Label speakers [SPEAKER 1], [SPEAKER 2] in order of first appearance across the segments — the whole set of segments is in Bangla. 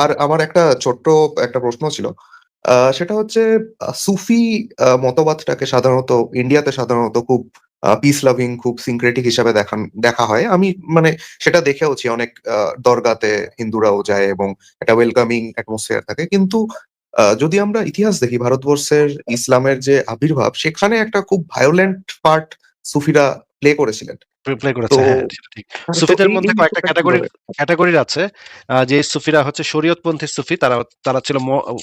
[SPEAKER 1] আর আমার একটা ছোট্ট একটা প্রশ্ন ছিল। সেটা হচ্ছে সুফি মতবাদটাকে সাধারণত ইন্ডিয়াতে সাধারণত খুব পিস লাভিং খুব syncretic হিসাবে দেখান, দেখা হয়। আমি মানে সেটা দেখেওছি অনেক দরগাতে হিন্দুরাও যায় এবং একটা ওয়েলকামিং অ্যাটমসফিয়ার থাকে। কিন্তু যদি আমরা ইতিহাস দেখি, ভারতবর্ষের ইসলামের যে আবির্ভাব, সেখানে একটা খুব ভায়োলেন্ট পার্ট সুফিরা প্লে করেছিলেন।
[SPEAKER 2] প্লে করেছে। হ্যাঁ,
[SPEAKER 1] তো
[SPEAKER 2] সুফিদের মধ্যে কয়েকটা
[SPEAKER 1] বিষয়টা
[SPEAKER 2] ক্যাটেগরির আছে। যে সুফিরা হচ্ছে শরীয়তপন্থী সুফি তারা তারা ছিল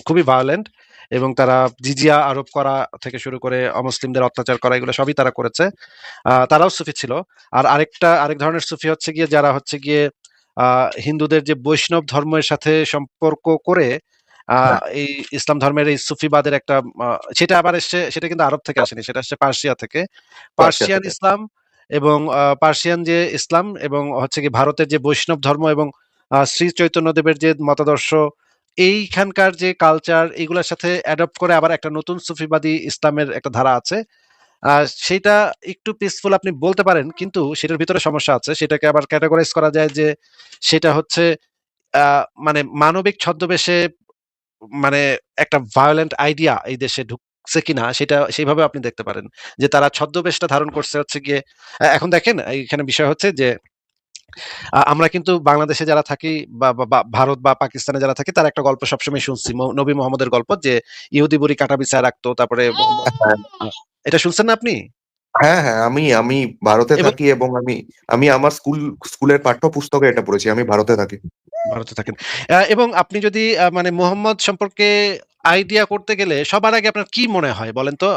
[SPEAKER 2] খুবই ভায়োলেন্ট এবং তারা জিজিয়া আরোপ করা থেকে শুরু করে অমুসলিমদের অত্যাচার করা এগুলো সবই তারা করেছে। তারাও সুফি ছিল। আর আরেকটা আরেক ধরনের সুফি হচ্ছে গিয়ে যারা হচ্ছে গিয়ে হিন্দুদের যে বৈষ্ণব ধর্মের সাথে সম্পর্ক করে। এই ইসলাম ধর্মের এই সুফিবাদের একটা সেটা আবার এসছে সেটা কিন্তু আরব থেকে আসেনি। সেটা আসছে পার্সিয়া থেকে। পার্সিয়ান ইসলাম এবং পার্সিয়ান যে ইসলাম এবং হচ্ছে কি ভারতের যে বৈষ্ণব ধর্ম এবং শ্রী চৈতন্যদেবের যে মতাদর্শ এইখানকার যে কালচার এগুলার সাথে অ্যাডপ্ট করে আবার একটা নতুন সুফিবাদী ইসলামের একটা ধারা আছে। আ সেইটা একটু পিসফুল আপনি বলতে পারেন কিন্তু সেটার ভিতরে সমস্যা আছে। সেটাকে আবার ক্যাটেগরাইজ করা যায় যে সেটা হচ্ছে মানে মানবিক ছদ্মবেশে মানে একটা ভায়োলেন্ট আইডিয়া এই দেশে ঢুকছে কিনা সেটা সেইভাবে আপনি দেখতে পারেন। যে তারা ছদ্মবেশটা ধারণ করছে হচ্ছে গিয়ে এখন দেখেন এইখানে বিষয় হচ্ছে যে আমরা কিন্তু বাংলাদেশে যারা থাকি বা ভারত বা পাকিস্তানে যারা থাকি তার একটা গল্প সবসময় শুনছি। নবী মোহাম্মদের গল্প যে ইহুদি বুড়ি কাটা বিছায় রাখতো। তারপরে
[SPEAKER 1] হ্যাঁ।
[SPEAKER 2] এটা শুনছেন না আপনি?
[SPEAKER 1] হ্যাঁ, হ্যাঁ, আমি আমি ভারতে থাকি এবং আমি আমি আমার স্কুল স্কুলের পাঠ্যপুস্তকে এটা পড়েছি। আমি ভারতে থাকি।
[SPEAKER 2] ভারতে থাকেন। এবং আপনি যদি মানে মোহাম্মদ সম্পর্কে আইডিয়া করতে গেলে সবার আগে আপনার কি মনে হয় বলেন তো?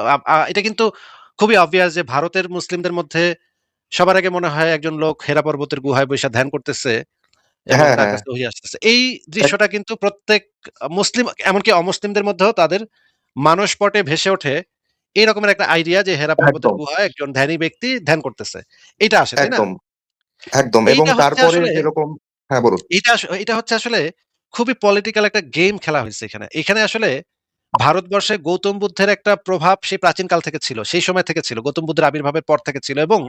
[SPEAKER 2] এটা কিন্তু খুবই obvious যে ভারতের মুসলিমদের মধ্যে সবার আগে মনে হয় একজন লোক হেরা পর্বতের গুহায় বইসা ধ্যান করতেছে
[SPEAKER 1] হ্যাঁ, হ্যাঁ।
[SPEAKER 2] এই দৃশ্যটা কিন্তু প্রত্যেক মুসলিম এমনকি অমুসলিমদের মধ্যেও তাদের মানসপটে ভেসে ওঠে এই রকমের একটা আইডিয়া যে হেরা পর্বতের। গুহায় একজন ধ্যানী ব্যক্তি ধ্যান করতেছে। এটা আসে, তাই না?
[SPEAKER 1] একদম, এবং তারপরে যেরকম হ্যাঁ, বলুন।
[SPEAKER 2] আস এটা হচ্ছে আসলে খুবই পলিটিক্যাল একটা গেম খেলা হইছে এখানে। এখানে আসলে ভারতবর্ষে গৌতম বুদ্ধের একটা প্রভাব সেই প্রাচীনকাল থেকে ছিল। সেই সময় থেকে ছিল। গৌতম বুদ্ধের আবির্ভাবের পর থেকে ছিল এবং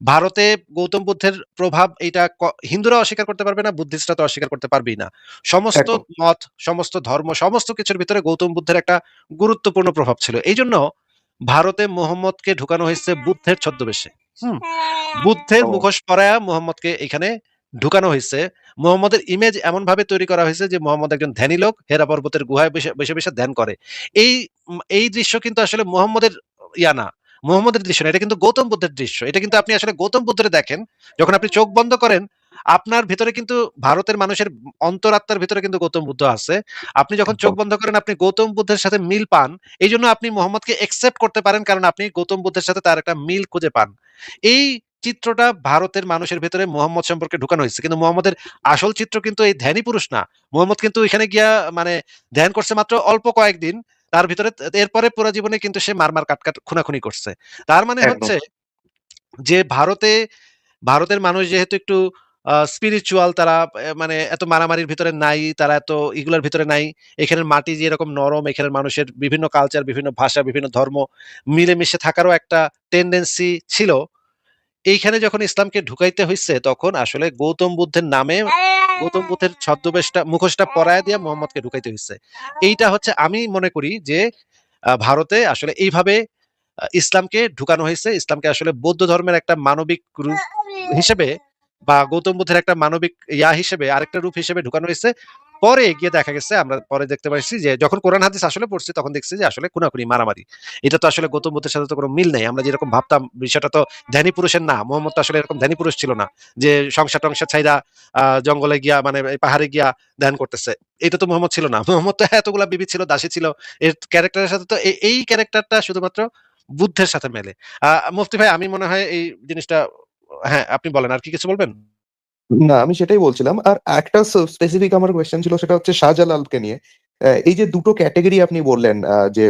[SPEAKER 2] ভারতে গৌতম বুদ্ধের প্রভাব এইটা ক হিন্দুরা অস্বীকার করতে পারবে না, বুদ্ধিস্টরা তো অস্বীকার করতে পারবেই না। সমস্ত
[SPEAKER 1] একদম।
[SPEAKER 2] মত, সমস্ত ধর্ম, সমস্ত কিছুর ভিতরে গৌতম বুদ্ধের একটা গুরুত্বপূর্ণ প্রভাব ছিল। এইজন্য ভারতে মোহাম্মদকে ঢুকানো হয়েছে বুদ্ধের ছদ্মবেশে। হুম? বুদ্ধের
[SPEAKER 1] ও
[SPEAKER 2] মুখোশ পরায়া মোহাম্মদকে এখানে ঢুকানো হয়েছে মোহাম্মদের ইমেজ এমনভাবে তৈরি করা হয়েছে যে মোহাম্মদ একজন ধ্যানী লোক, হেরা পর্বতের গুহায় বসে বসে, ধ্যান করে। এই এই দৃশ্য কিন্তু আসলে মোহাম্মদের ইয়া না। মোহাম্মদের দৃশ্য না। এটা কিন্তু গৌতম বুদ্ধের দৃশ্য। এটা কিন্তু আপনি আসলে গৌতম বুদ্ধরে দেখেন, যখন আপনি চোখ বন্ধ করেন, আপনার ভিতরে কিন্তু ভারতের মানুষের অন্তরাত্মার ভিতরে কিন্তু গৌতম বুদ্ধ আছে। আপনি যখন চোখ বন্ধ করেন আপনি গৌতম বুদ্ধের সাথে মিল পান। এই জন্য আপনি মোহাম্মদকে অ্যাকসেপ্ট করতে পারেন কারণ আপনি গৌতম বুদ্ধের সাথে তার একটা মিল খুঁজে পান। এই চিত্রটা ভারতের মানুষের ভেতরে মোহাম্মদ সম্পর্কে ঢুকানো হইছে। কিন্তু মোহাম্মদের আসল চিত্র কিন্তু এই ধ্যানী পুরুষ না। মোহাম্মদ কিন্তু এখানে গিয়া মানে ধ্যান করছে মাত্র অল্প কয়েকদিন। তার ভিতরে এরপরে পুরা জীবনে কিন্তু সে মার-মার, কাট-কাট, খুনাখুনি করছে। তার মানে হচ্ছে যে ভারতে ভারতের মানুষ যেহেতু একটু স্পিরিচুয়াল তারা মানে এত মারামারির ভিতরে নাই, তারা এত এগুলার ভিতরে নাই। এখানের মাটি যে এরকম নরম, এখানের মানুষের বিভিন্ন কালচার, বিভিন্ন ভাষা, বিভিন্ন ধর্ম মিলেমিশে থাকারও একটা টেন্ডেন্সি ছিল। এইখানে যখন ইসলামকে ঢুকাইতে হইছে, তখন আসলে গৌতম বুদ্ধের নামে গৌতম বুদ্ধের ছদ্মবেশটা, মুখোশটা পরায়া দিয়া মোহাম্মদকে ঢুকাইতে হইছে। এইটা হচ্ছে আমি মনে করি যে ভারতে আসলে এইভাবে ইসলামকে ঢুকানো হয়েছে ইসলামকে আসলে বৌদ্ধ ধর্মের একটা মানবিক রূপ হিসেবে বা গৌতম বুদ্ধের একটা মানবিক ইয়া হিসেবে আরেকটা রূপ হিসেবে ঢুকানো হইছে। পরে গিয়ে দেখা গেছে আমরা পরে দেখতে পাইছি যে যখন কোরআন হাদিস আসলে পড়ছি তখন দেখছি যে আসলে খুনাখুনি, মারামারি। এটা তো আসলে গৌতম বুদ্ধের সাথে তো কোন মিল নাই। আমরা যেরকম ভাবতাম বিষয়টা তো ধ্যানী পুরুষের না। মোহাম্মদ তো আসলে এরকম ধ্যানী পুরুষ ছিল না। যে সংসার-টংসার ছাইড়া আ জঙ্গলে গিয়া মানে পাহাড়ে গিয়া ধ্যান করতেছে। এটা তো মোহাম্মদ ছিল না। মোহাম্মদ তো এতগুলা বিবি ছিল, দাসী ছিল। এর ক্যারেক্টারের সাথে তো এই ক্যারেক্টারটা শুধুমাত্র বুদ্ধের সাথে মেলে। আ মুফতি ভাই আমি মনে হয় এই জিনিসটা হ্যাঁ, আপনি বলেন। আর কি কিছু বলবেন?
[SPEAKER 1] না, আমি সেটাই বলছিলাম। আর একটা স্পেসিফিক আমার কোয়েশ্চেন ছিল সেটা হচ্ছে শাহজালালকে নিয়ে। এই যে দুটো ক্যাটেগরি আপনি বললেন যে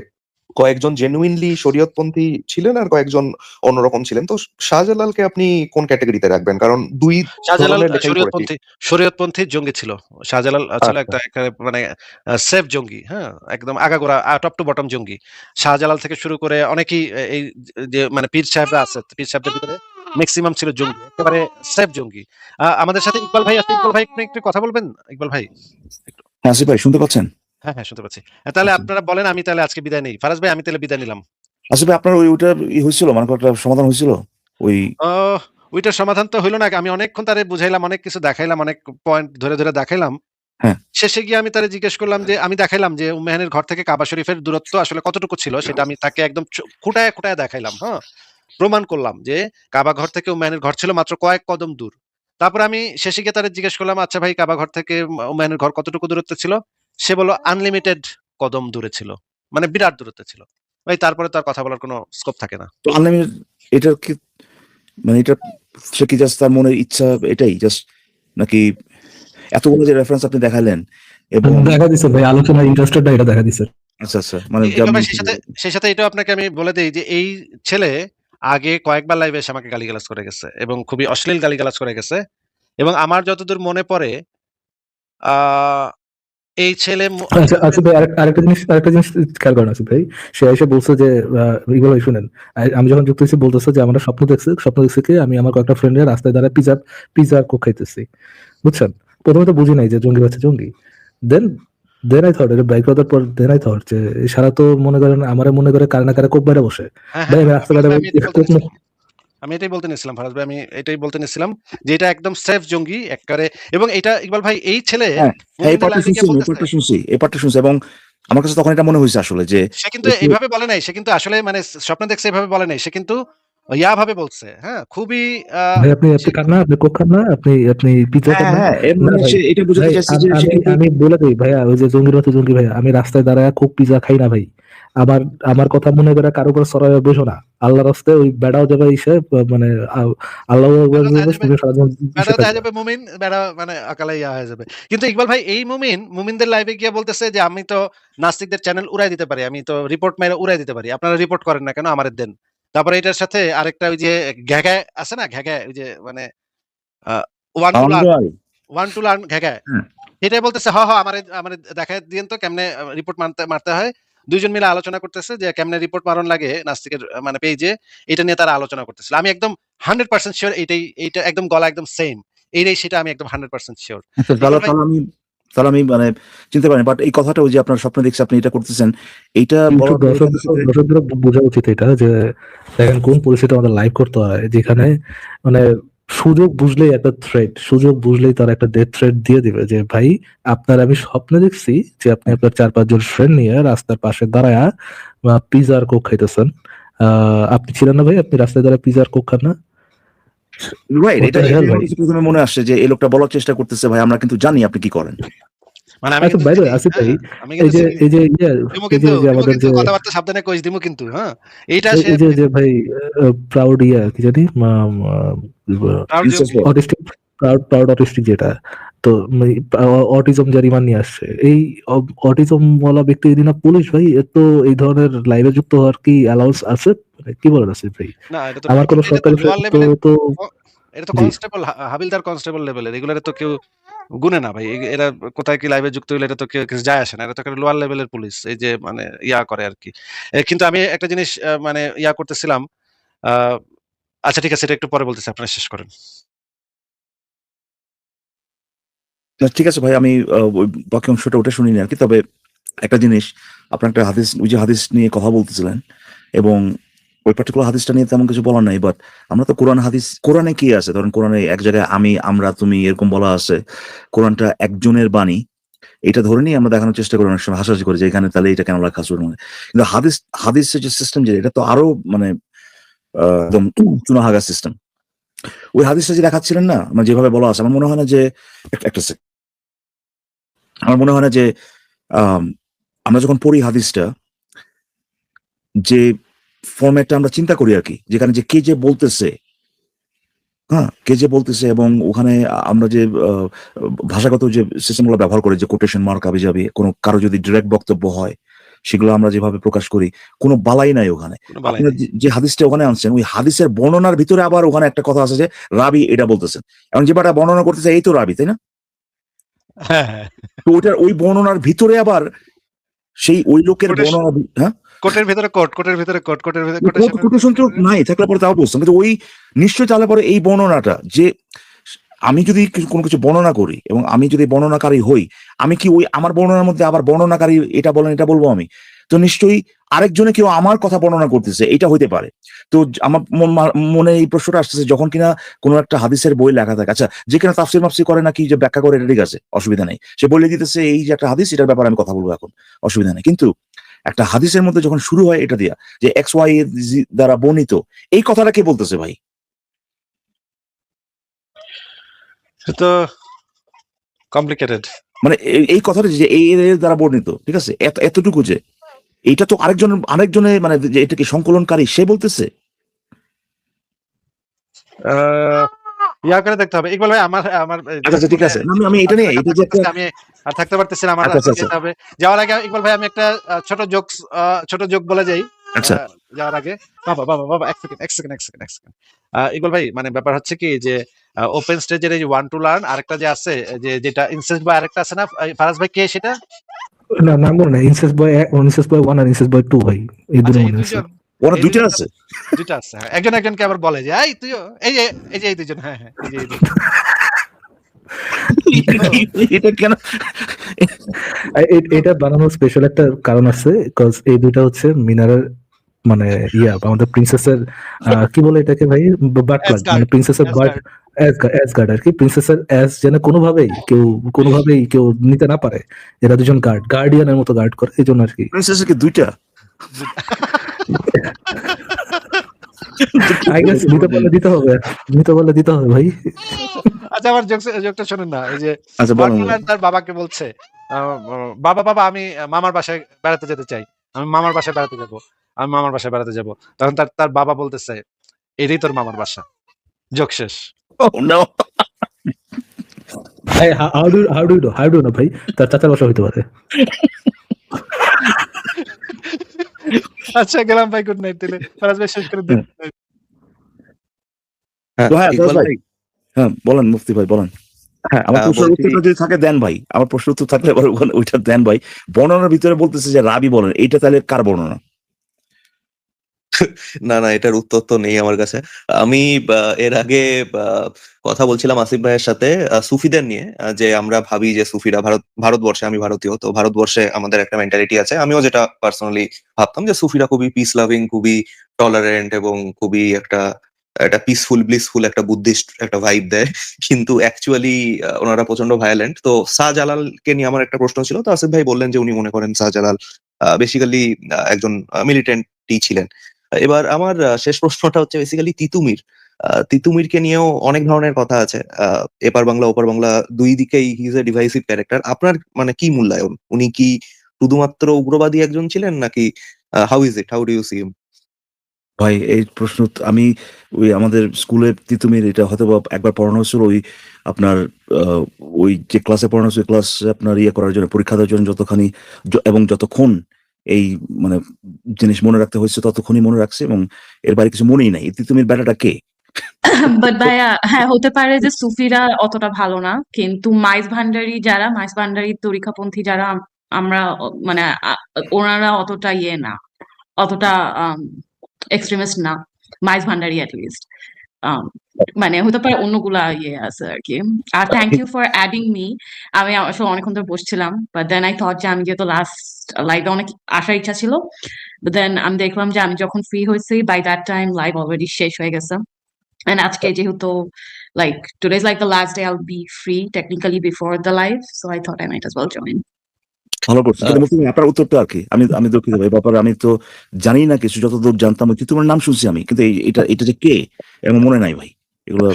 [SPEAKER 1] কয়েকজন জেনুইনলি শরীয়তপন্থী ছিলেন আর কয়েকজন অন্যরকম ছিলেন। তো শাহজালালকে আপনি কোন ক্যাটেগরিতে রাখবেন? কারণ দুই
[SPEAKER 2] শাহজালাল। শরীয়তপন্থী শরীয়তপন্থী জঙ্গি ছিল। শাহজালাল ছিল
[SPEAKER 1] আচ্ছা।
[SPEAKER 2] একটা মানে সেফ জঙ্গি, হ্যাঁ? একদম আগাগোড়া টপ টু বটম জঙ্গি। শাহজালাল থেকে শুরু করে অনেকেই এই যে মানে পীর সাহেবরা আছে, পীর সাহেবদের ভিতরে মেক্সিমাম ছিল জঙ্গি। একেবারে সেফ জঙ্গি। আমাদের সাথে ইকবাল ভাই আছে। ইকবাল ভাই একটু কথা বলবেন? ইকবাল ভাই?
[SPEAKER 3] হ্যাঁ ভাই শুনতে পাচ্ছেন
[SPEAKER 2] হ্যাঁ, হ্যাঁ শুনতে পাচ্ছি। তাহলে
[SPEAKER 3] আচ্ছা।
[SPEAKER 2] আপনারা বলেন আমি তাহলে আজকে বিদায় নেই। ফারাজ ভাই আমি তাহলে বিদায় নিলাম।
[SPEAKER 3] ভাই আপনার ওই ওইটা ই হয়েছিল মানে সমাধান হয়েছিল ওই
[SPEAKER 2] ওইটার সমাধান তো হইল না। আমি অনেকক্ষণ তারে বুঝাইলাম, অনেক কিছু দেখাইলাম, অনেক পয়েন্ট ধরে, ধরে দেখাইলাম।
[SPEAKER 3] হ্যাঁ।
[SPEAKER 2] শেষে গিয়ে আমি তারে জিজ্ঞেস করলাম যে আমি দেখাইলাম যে উম্মেহানের ঘর থেকে কাবা শরীফের দূরত্ব আসলে কতটুকু ছিল সেটা আমি তাকে একদম খুঁটায়, খুঁটায় দেখাইলাম, হ্যাঁ? প্রমাণ করলাম যে কাবা ঘর থেকে উম্মেহানের ঘর ছিল মাত্র কয়েক কদম দূর। তারপর আমি শেষে গিয়ে তারে জিজ্ঞেস করলাম, "আচ্ছা ভাই কাবা ঘর থেকে উম ঘর কতটুকু দূরত্বে ছিল?" সে বলল, "আনলিমিটেড কদম দূরে ছিল।" মানে বিরাট দূরত্বে ছিল। ভাই তারপরে তো আর কথা বলার কোনো স্কোপ থাকে না।
[SPEAKER 3] তো আনলিমিটেড এটা কি মানে এটা সে কি জাস্ট তার মনের ইচ্ছা এটাই জাস্ট নাকি এতগুলো যে রেফারেন্স আপনি দেখালেন এবং
[SPEAKER 4] দেখা দিছে ভাই আলোচনা ইন্টারেস্টেড এটা দেখা দিছে
[SPEAKER 3] আচ্ছা আচ্ছা মানে
[SPEAKER 2] সেই সাথে সেই সাথে এটাও আপনাকে আমি বলে দেই যে এই ছেলে আগে কয়েকবার লাইভে এসে আমাকে গালিগালাজ করে গেছে এবং খুবই অশ্লীল গালিগালাজ করে গেছে। এবং আমার যতদূর মনে পড়ে এই ছেলে ম
[SPEAKER 4] আচ্ছা আচ্ছা আরেকটা জিনিস আরেকটা জিনিস খেয়াল করেন আসিফ ভাই। সে এসে বলছে যে এগুলো শুনেন। আমি যখন যুক্ত হয়েছি, বলতেছে যে, আমরা স্বপ্ন দেখছি স্বপ্ন দেখছি কি? আমি আমার কয়েকটা ফ্রেন্ডের রাস্তায় দ্বারা পিজা পিজা কোক খাইতেছি। বুঝছেন? প্রথমে তো বুঝি নাই যে জঙ্গি বাচ্চা জঙ্গি। দেন দেন আই থট এটা বাইক করার পর দেন আই থট যে সারা তো মনে করেন আমারে মনে করে কারে না কারে কোক বাইরে বসে
[SPEAKER 2] হ্যাঁ,
[SPEAKER 4] ভাই
[SPEAKER 2] হ্যাঁ,
[SPEAKER 4] আমি
[SPEAKER 2] ভাই, আমি এটাই বলতে নিছিলাম ফারাজ ভাই আমি এটাই বলতে নিছিলাম যে এটা একদম সেফ জঙ্গি একবারে এবং এটা ইকবাল ভাই এই ছেলে
[SPEAKER 3] হ্যাঁ, হ্যাঁ এই পার্টটা শুনছি এই পার্টটা শুনছি এই পার্টটা শুনছি এবং আমার কাছে তখন এটা মনে হয়েছে আসলে যে
[SPEAKER 2] সে কিন্তু এইভাবে বলে নাই। সে কিন্তু আসলে মানে স্বপ্ন দেখছে এইভাবে বলে নাই। সে কিন্তু ইয়া ভাবে বলছে। হ্যাঁ? খুবই
[SPEAKER 4] আপনি আপনি
[SPEAKER 2] সে
[SPEAKER 4] খান না আপনি কোক খান না আপনি আপনি পিজা
[SPEAKER 3] হ্যাঁ
[SPEAKER 4] খান না
[SPEAKER 3] হ্যাঁ মানে এটা বোঝাতে
[SPEAKER 4] ভাই,
[SPEAKER 3] যে
[SPEAKER 4] আমি বলে দিই ভাইয়া ওই যে জঙ্গির মতো জঙ্গি ভাইয়া আমি রাস্তায় দাঁড়ায় কোক খাই না ভাই আমার আমার কথা মনে করে কারও উপর সরাই বসো না আল্লাহর রাস্তায় ওই বেড়াও যাবে আহ, মানে আল্লাহ
[SPEAKER 2] যাবে। বেড়া দেখা মুমিন, বেড়া মানে আকালে ইয়া হয়ে যাবে। কিন্তু ইকবাল ভাই এই মুমিন, মুমিনদের লাইভে গিয়ে বলতেছে যে আমি তো নাস্তিকদের চ্যানেল উড়াই দিতে পারি। আমি তো রিপোর্ট মেরে উড়াই দিতে পারি। আপনারা রিপোর্ট করেন না কেন? আমারে দেন। তারপরে এটার সাথে আরেকটা ওই যে ঘ্যাঘ্যা আছে না? ঘ্যাঘ্যা ওই যে মানে one two learn one two learn ঘ্যাঘ্যা।
[SPEAKER 3] হ্যাঁ।
[SPEAKER 2] এটাই বলতেছে হ, হ আমারে আমারে দেখায় দিয়েন তো কেমনে রিপোর্ট মানতে মারতে হয়। ২ জন মিলে আলোচনা করতেছে যে কেমনে রিপোর্ট মারণ লাগে নাস্তিকের মানে পেইজে। এটা নিয়ে তারা আলোচনা করতেছিল। আমি একদম হান্ড্রেড পার্সেন্ট শিওর এইটাই এইটা একদম গলা একদম সেইম। এইটাই সেটা আমি একদম 100% সিউর।
[SPEAKER 3] আচ্ছা, তাহলে আমি মানে চিনতে পারি বাট এই কথাটা ওই যে আপনার স্বপ্ন দেখছে আপনি এটা করতেছেন এইটা
[SPEAKER 4] দর্শকদের বোঝা উচিত এটা যে দেখেন কোন পরিস্থিতি আমাদের লাইভ করতে হয় যেখানে মানে সুযোগ বুঝলেই একটা থ্রেড সুযোগ বুঝলেই তার একটা ডেথ থ্রেড দিয়ে দিবে যে ভাই আপনার আমি স্বপ্নে দেখছি যে আপনি আপনার চার পাঁচজন ফ্রেন্ড নিয়ে রাস্তার পাশে দাঁড়ায়া পিজার কোক খাইতেছেন। আহ, আপনি ছিলেন না ভাই আপনি রাস্তায় দাঁড়ায় পিজার কোক খান না?
[SPEAKER 3] রাইট এটা প্রথমে মনে আসছে যে এই লোকটা বলার চেষ্টা করতেছে ভাই আমরা কিন্তু জানি আপনি কি করেন
[SPEAKER 2] মানে আমি
[SPEAKER 4] আচ্ছা, ভাই,
[SPEAKER 2] হ্যাঁ,
[SPEAKER 4] এই যে এই যে ইয়ে, এই যে যে আমাদের যে
[SPEAKER 2] কথাবার্তা সাবধানে কইস দিমু কিন্তু, হ্যাঁ? এইটা
[SPEAKER 4] এই- যে যে ভাই প্রাউড ইয়া কি জানি
[SPEAKER 2] proud
[SPEAKER 3] Incest
[SPEAKER 2] জঙ্গি।
[SPEAKER 3] বল।
[SPEAKER 4] অটিস্টিক প্রাউড প্রাউড অটিস্টিক যেটা তো অটিজম যার ইমান নিয়ে আসছে এই অটিজম ওয়ালা ব্যক্তি যদি না পুলিশ ভাই এর তো এই ধরনের লাইভে যুক্ত হওয়ার কি অ্যালাউন্স আছে কি বলেন আছে ভাই?
[SPEAKER 2] না এটা তো
[SPEAKER 4] আমার কোনো সরকারি তো তো
[SPEAKER 2] এটা তো কনস্টেবল হাবিলদার কনস্টেবল লেভেলের এগুলোর তো কেউ গুনে না ভাই। এরা কোথায় কি লাইভে যুক্ত হইলে এটা তো কেউ কিছু যায় আসে না। এটা তো লোয়ার লেভেলের পুলিশ এই যে মানে ইয়া করে আর কি কিন্তু আমি একটা জিনিস আহ, মানে ইয়া করতেছিলাম আহ, আচ্ছা ঠিক আছে এটা একটু পরে বলতেছি আপনারা শেষ করেন।
[SPEAKER 3] ঠিক আছে ভাই আমি বাকি অংশটা ওটা শুনিনি আর কি তবে একটা জিনিস আপনার একটা হাদিস ওই যে হাদিস নিয়ে কথা বলতেছিলেন এবং ওই পার্টিকুলার হাদিসটা নিয়ে তেমন কিছু বলার নাই বাট আমরা তো কোরআন হাদিস কোরআনে কি আছে? ধরেন কোরআনে এক জায়গায় আমি আমরা তুমি এরকম বলা আছে কোরআনটা একজনের বাণী এটা ধরে নিয়ে আমরা দেখানোর চেষ্টা করি অনেক সময় হাসাহাসি করি যে এখানে তাহলে এটা কেন লেখা আছে মানে। কিন্তু হাদিস হাদিসের যে সিস্টেম যে এটা তো আরও মানে একদম চুনাহাগা সিস্টেম ওই হাদিসটা যে দেখাচ্ছিলেন না মানে যেভাবে বলা আছে আমার মনে হয় না যে একটা- আমার মনে হয় না যে আম, আমরা যখন পড়ি হাদিসটা যে ফরম্যাটটা আমরা চিন্তা করি আর কি। যেখানে যে কে যে বলতেছে হ্যাঁ কে যে বলতেছে এবং ওখানে আমরা যে ভাষাগত যে সিস্টেমগুলো ব্যবহার করি যে কোটেশন মার্ক আবি যাবে কোনো কারও যদি ডিরেক্ট বক্তব্য হয় সেগুলো আমরা যেভাবে প্রকাশ করি কোনো বালাই নাই ওখানে। যে- হাদিসটা ওখানে আনছেন ওই হাদিসের বর্ণনার ভিতরে আবার ওখানে একটা কথা আছে যে রাবি এটা বলতেছেন। এখন যে বাটা বর্ণনা করতেছে এই তো রাবি তাই না?
[SPEAKER 2] হ্যাঁ হ্যাঁ।
[SPEAKER 3] তো ওইটার ওই বর্ণনার ভিতরে আবার সেই ওই লোকের বর্ণনা হ্যাঁ?
[SPEAKER 2] কোটের ভিতরে কোট কোটের ভিতরে কোট কোটের ভিতরে
[SPEAKER 3] কোটেশন তো নাই থাকলে পরে তাও কিন্তু ওই নিশ্চয়ই তাহলে পরে এই বর্ণনাটা যে আমি যদি কোনো কিছু বর্ণনা করি এবং আমি যদি বর্ণনাকারী হই আমি কি ওই আমার বর্ণনার মধ্যে আবার বর্ণনাকারী এটা বলেন এটা বলব আমি? তো নিশ্চয়ই আরেকজনে কেউ আমার কথা বর্ণনা করতেছে এটা হইতে পারে। তো আমার মনে এই প্রশ্নটা আসতেছে যখন কিনা কোনো একটা হাদিসের বই লেখা থাকে আচ্ছা যে কিনা তাফসির মাফসি করে নাকি যে ব্যাখ্যা করে এটা ঠিক আছে অসুবিধা নেই। সে বলে দিতেছে এই যে একটা হাদিস এটার ব্যাপারে আমি কথা বলব এখন অসুবিধা নেই। কিন্তু একটা হাদিসের মধ্যে যখন শুরু হয় এটা দিয়া যে এক্স ওয়াই দ্বারা বর্ণিত এই কথাটা কে বলতেছে ভাই?
[SPEAKER 2] তো কমপ্লিকেটেড
[SPEAKER 3] মানে এই- কথাটা যে এই এর দ্বারা বর্ণিত ঠিক আছে? এত এতটুকু যে এইটা তো আরেকজন আরেকজনে মানে যে এটা কি সংকলনকারী সে বলতেছে?
[SPEAKER 2] ইয়া করে দেখতে হবে। ইকবাল ভাই আমার আমার
[SPEAKER 3] আচ্ছা আচ্ছা, ঠিক আছে। আমি আমি এটা নিয়ে এটা যে
[SPEAKER 2] আমি আর থাকতে পারতেছি না আমার
[SPEAKER 3] আচ্ছা, আচ্ছা, আচ্ছা।
[SPEAKER 2] যেতে হবে। যাওয়ার আগে ইকবাল ভাই আমি একটা ছোট জোক ছোট জোক বলে যাই।
[SPEAKER 3] আচ্ছা।
[SPEAKER 2] যাওয়ার আগে। বাবা বাবা বাবা এক সেকেন্ড এক সেকেন্ড এক সেকেন্ড এক সেকেন্ড ইকবাল ভাই মানে ব্যাপার হচ্ছে কি যে ওপেন স্টেজের এই ওয়ান টু লার্ন আরেকটা যে আছে যে যেটা ইনসেন্স বা আরেকটা আছে না ফারাজ ভাই কে সেটা?
[SPEAKER 4] না নাম মনে নাই। ইনসেস বয় ইনসেস বয় ওয়ান আর ইনসেস বয় টু ভাই। এই দুটো
[SPEAKER 2] আচ্ছা
[SPEAKER 4] মনে আছে।
[SPEAKER 3] ওরা দুইটা আছে।
[SPEAKER 2] দুইটা আছে হ্যাঁ। একজন একজনকে আবার বলে যে এই তুইও এই যে এই যে এই দুজন হ্যাঁ হ্যাঁ এই যে এই দুজন।
[SPEAKER 3] এটা কেন?
[SPEAKER 4] বানানোর স্পেশাল একটা কারণ আছে বিকজ এই দুইটা হচ্ছে মিনারের মানে ইয়া আমাদের প্রিন্সেসের কি বলে এটাকে ভাই? বাট প্লাগ
[SPEAKER 2] Asgard,
[SPEAKER 4] মানে প্রিন্সেসের বাট। অ্যাসগার্ড আর কি। প্রিন্সেসের অ্যাস যেন কোনোভাবেই কেউ কোনোভাবেই কেউ নিতে না পারে। এরা দুজন গার্ড গার্ডিয়ানের মতো গার্ড করে এই জন্য আর কি।
[SPEAKER 3] প্রিন্সেস কি দুইটা।
[SPEAKER 4] আই গেস নিতে দিতে হবে। নিতে দিতে হবে ভাই।
[SPEAKER 2] আচ্ছা আমার জোকটা শোনেন না। এই যে
[SPEAKER 3] আচ্ছা
[SPEAKER 2] তার বাবাকে বলছে বাবা বাবা আমি মামার বাসায় বেড়াতে যেতে চাই। আমি মামার বাসায় বেড়াতে যাব। আমি মামার বাসায় বেড়াতে যাব। তখন তার তার বাবা বলতেছে এটাই তোর মামার বাসা। যোগ শেষ।
[SPEAKER 3] Oh, no.
[SPEAKER 4] How do how do how do না ভাই? তার চাচার বাসা হইতে পারে।
[SPEAKER 2] আচ্ছা গেলাম ভাই গুড নাইট দিলে ফরাজ ভাই শেষ করে দিন।
[SPEAKER 1] হ্যাঁ,
[SPEAKER 3] হ্যাঁ, হ্যাঁ বলেন মুফতি ভাই বলেন।
[SPEAKER 1] হ্যাঁ,
[SPEAKER 3] আমার উত্তরটা যদি থাকে দেন ভাই। আমার প্রশ্ন উত্তর থাকলে ওইটা দেন ভাই। বর্ণনার ভিতরে বলতেছে যে রাবি বলেন এইটা তাহলে কার বর্ণনা?
[SPEAKER 1] না না, এটার উত্তর তো নেই আমার কাছে। আমি এর আগে কথা বলছিলাম আসিফ ভাইয়ের সাথে সুফিদের নিয়ে যে আমরা ভাবি যে সুফিরা ভারত, ভারতবর্ষে আমি ভারতীয়, তো ভারতবর্ষে আমাদের একটা মেন্টালিটি আছে। আমিও যেটা পার্সোনালি ভাবতাম যে সুফিরা খুবই পিস লাভিং খুবই টলারেন্ট এবং খুবই একটা একটা পিসফুল ব্লিসফুল একটা বুদ্ধিস্ট একটা ভাইব দেয়। কিন্তু অ্যাকচুয়ালি ওনারা প্রচণ্ড ভায়োলেন্ট তো শাহজালালকে নিয়ে আমার একটা প্রশ্ন ছিল। তো আসিফ ভাই বললেন যে উনি মনে করেন শাহজালাল বেসিক্যালি একজন মিলিটেন্টই ছিলেন। এবার আমার শেষ প্রশ্নটা হচ্ছে বেসিক্যালি তিতুমির। তিতুমিরকে নিয়েও অনেক ধরনের কথা আছে। এপার বাংলা, ওপার বাংলা দুই দিকেই হিজ এ ডিভাইসিভ ক্যারেক্টার আপনার মানে কি মূল্যায়ন? উনি কি শুধুমাত্র উগ্রবাদী একজন ছিলেন নাকি how is it how do you see him
[SPEAKER 3] ভাই, এই প্রশ্ন আমি ওই আমাদের স্কুলে তিতুমির এটা হয়তো বা একবার পড়ানো হয়েছিল, ওই আপনার ওই যে ক্লাসে পড়ানো হয়েছিল ক্লাস আপনার ইয়ে করার জন্য, পরীক্ষা দেওয়ার জন্য যতখানি এবং যতক্ষণ এই মানে জিনিস মনে রাখতে হয়েছে ততক্ষণই মনে রাখছে এবং এর বাইরে কিছু মনেই নাই। তিতুমির ব্যাটাটা কে?
[SPEAKER 5] বাট ভাইয়া হ্যাঁ হতে পারে যে সুফিরা অতটা ভালো না, কিন্তু মাইজ ভান্ডারি যারা মাইজ ভান্ডারি তরিকাপন্থী যারা, আমরা মানে ওনারা অতটা ইয়ে না, অতটা এক্সট্রিমিস্ট না মাইজ ভান্ডারি লিস্ট মানে হতে পারে অন্যগুলা ইয়ে আছে আর কি আর thank you for adding me আমি আসলে অনেকক্ষণ ধরে বসছিলাম বাট দেন আই থট যে আমি যেহেতু লাস্ট লাইভে অনেক আসার ইচ্ছা ছিল দেন আমি দেখলাম যে আমি যখন ফ্রি হয়েছি by that time live already শেষ হয়ে গেছে। And আজকে যেহেতু like today's like the last day I'll be free technically before the live, so I thought I might as well join.
[SPEAKER 3] ভালো করছে। কিন্তু মুফতি ভাই, আপনার উত্তরটা আর কি? আমি আমি দুঃখিত ভাই ব্যাপারে আমি তো জানি না কিছু যতদূর জানতাম ওই তিতুমির নাম শুনছি আমি। কিন্তু এটা এটা যে কে এমন মনে নাই ভাই। এগুলো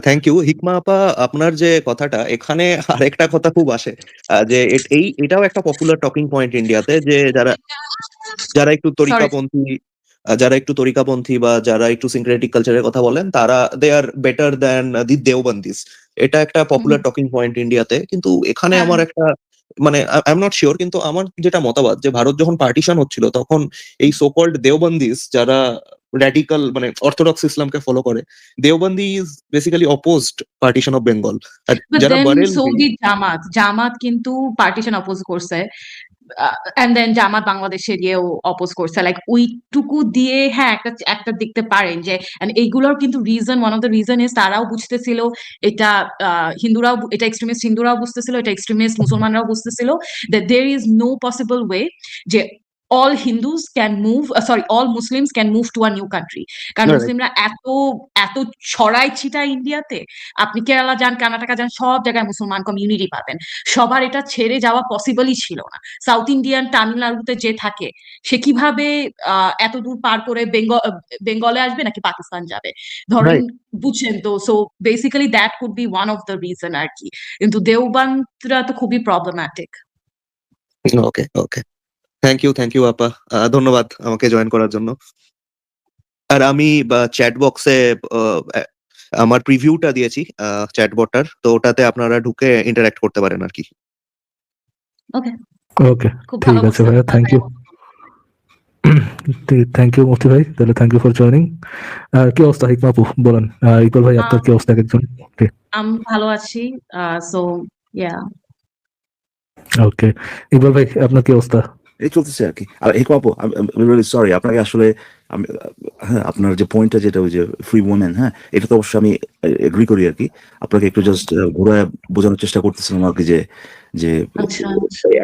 [SPEAKER 1] থ্যাংক ইউ হিকমা আপা আপনার যে কথাটা এখানে আরেকটা কথা খুব আসে আহ, যে এই এটাও একটা পপুলার টকিং পয়েন্ট ইন্ডিয়াতে যে যারা যারা একটু তরিকাপন্থী যারা একটু তরিকাপন্থী বা যারা একটু সিনক্রেটিক কালচারের কথা বলেন তারা দে আর বেটার দ্যান দি দেওবন্দিস এটা একটা পপুলার টকিং পয়েন্ট ইন্ডিয়াতে কিন্তু এখানে
[SPEAKER 5] হ্যাঁ।
[SPEAKER 1] আমার একটা মানে আই এম নট শিওর কিন্তু আমার যেটা মতামত যে ভারত যখন পার্টিশন হচ্ছিল, তখন এই সোকল্ড দেওবন্দিস যারা র্যাডিক্যাল মানে অর্থোডক্স ইসলামকে ফলো করে। Deobandi is basically opposed partition of Bengal যারা বারেল
[SPEAKER 5] did জামাত। জামাত কিন্তু পার্টিশন অপোজ করছে। এন্ড দেন জামাত বাংলাদেশে গিয়েও অপোজ করছে। লাইক ওইটুকু দিয়ে হ্যাঁ একটা একটা দেখতে পারেন যে এইগুলোর কিন্তু reason one of the reason is তারাও বুঝতেছিল এটা হিন্দুরাও এটা এক্সট্রিমিস্ট হিন্দুরাও বুঝতেছিল এটা এক্সট্রিমিস্ট মুসলমানরাও বুঝতেছিল that there is no possible way যে all Hindus can move sorry all Muslims can move to a new country কারণ মুসলিমরা এত এত ছড়াই ছিটা ইন্ডিয়াতে আপনি কেরালা যান কর্ণাটকা যান সব জায়গায় মুসলমান কমিউনিটি পাবেন। সবার এটা ছেড়ে যাওয়া পসিবলই ছিল না। সাউথ ইন্ডিয়ান তামিলনাড়ুতে যে থাকে সে কীভাবে আহ, এত দূর পার করে বেঙ্গল বেঙ্গলে আসবে নাকি পাকিস্তান যাবে? ধরেন বুঝছেন তো so basically that could be one of the reason আর কি। কিন্তু দেওবানরা তো খুবই problematic
[SPEAKER 1] okay okay thank you thank you আপা। ধন্যবাদ আমাকে জয়েন করার জন্য। আর আমি চ্যাট বক্সে আমার প্রিভিউটা দিয়েছি চ্যাটবটটার তো ওটাতে আপনারা ঢুকে ইন্টারঅ্যাক্ট করতে পারেন আর কি।
[SPEAKER 4] ওকে
[SPEAKER 5] খুব
[SPEAKER 4] ঠিক আছে ভাইয়া থ্যাংক ইউ থ্যাংক ইউ মুফতি ভাই। তাহলে থ্যাংক ইউ ফর জয়নিং আর কি অবস্থা হিকমা আপু? বলেন। ইকবাল ভাই আপনার কি অবস্থা একজন?
[SPEAKER 5] আমি ভালো আছি। সো ইয়া
[SPEAKER 4] ওকে ইকবাল ভাই আপনার কি অবস্থা?
[SPEAKER 3] এই চলতেছে আর কি। আর এই আপু সরি আপনাকে আসলে আমি হ্যাঁ আপনার যে পয়েন্টটা যেটা ওই যে ফ্রি ওমেন হ্যাঁ এটা তো অবশ্যই আমি এগ্রি করি আর কি। আপনাকে একটু জাস্ট ঘোরায় বোঝানোর চেষ্টা করতেছিলাম আর কি যে যে
[SPEAKER 5] আচ্ছা।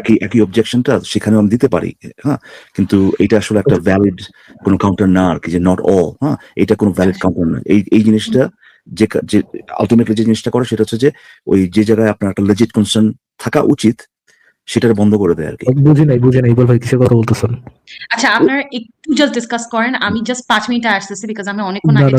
[SPEAKER 3] একই একই অবজেকশনটা সেখানেও আমি দিতে পারি হ্যাঁ কিন্তু এটা আসলে একটা ভ্যালিড কোনো কাউন্টার না আর কি যে নট অ হ্যাঁ এটা কোনো ভ্যালিড কাউন্টার না। এই এই জিনিসটা যে যে আলটিমেটলি যে জিনিসটা করে সেটা হচ্ছে যে ওই যে জায়গায় আপনার একটা লেজিট কনসার্ন থাকা উচিত সেটা বন্ধ করে দেয় আর কি।
[SPEAKER 4] বুঝি নাই বুঝি নাই ইকবাল ভাই কিসের কথা বলতেছেন?
[SPEAKER 5] আচ্ছা আপনারা একটু জাস্ট ডিসকাস করেন আমি জাস্ট 5 মিনিট আসতেছি বিকজ আমি অনেকক্ষণ আগে